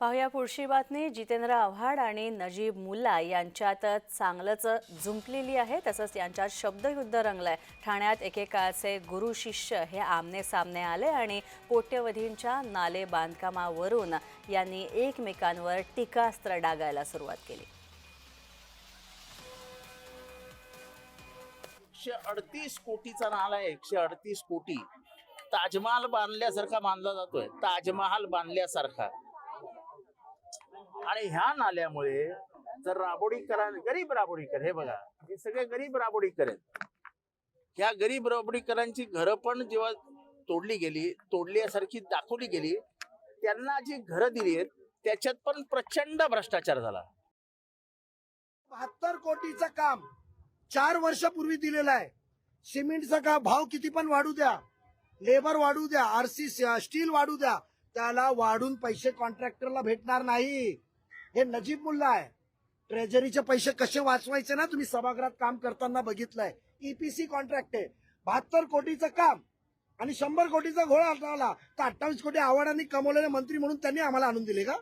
पाहूया पुढची बातमी. जितेंद्र आव्हाड आणि नजीब मुल्ला यांच्यात चांगलंच झुंपलेली आहे. तसंच यांच्यात शब्दयुद्ध रंगलंय. ठाण्यात एकेकाळचे गुरु शिष्य हे आमने सामने आले आणि कोट्यवधींच्या नाले बांधकामावरून यांनी एकमेकांवर टीकास्त्र डागायला सुरुवात केली. एकशे अडतीस कोटीचा नाला आहे. एकशे अडतीस कोटी. ताजमहाल बांधल्यासारखा बांधला जातोय. ताजमहाल बांधल्यासारखा. आणि ह्या नाल्यामुळे जर राबोडीकरा गरीब राबोडीकर हे बघा हे सगळे गरीब राबोडीकर आहेत. ह्या गरीब राबोडीकरांची घरं पण जेव्हा तोडली गेली तोडल्यासारखी दाखवली गेली त्यांना जी घरं दिली आहेत त्याच्यात पण प्रचंड भ्रष्टाचार झाला. बहात्तर कोटीचं काम चार वर्षापूर्वी दिलेलं आहे. सिमेंटचा का भाव किती पण वाढू द्या लेबर वाढू द्या आरसी स्टील वाढू द्या त्याला वाढून पैसे कॉन्ट्रॅक्टरला भेटणार नाही. हे नजीब मुल्ला आहे. ट्रेझरीचे पैसे कसे वाचवायचे ना तुम्ही सभागृहात काम करताना बघितलंय. ईपीसी कॉन्ट्रॅक्ट आहे. बहात्तर कोटीचं काम आणि शंभर कोटीचा घोळा आला. तर अठ्ठावीस कोटी आव्हाडांनी कमवलेले मंत्री म्हणून त्यांनी आम्हाला आणून दिले का?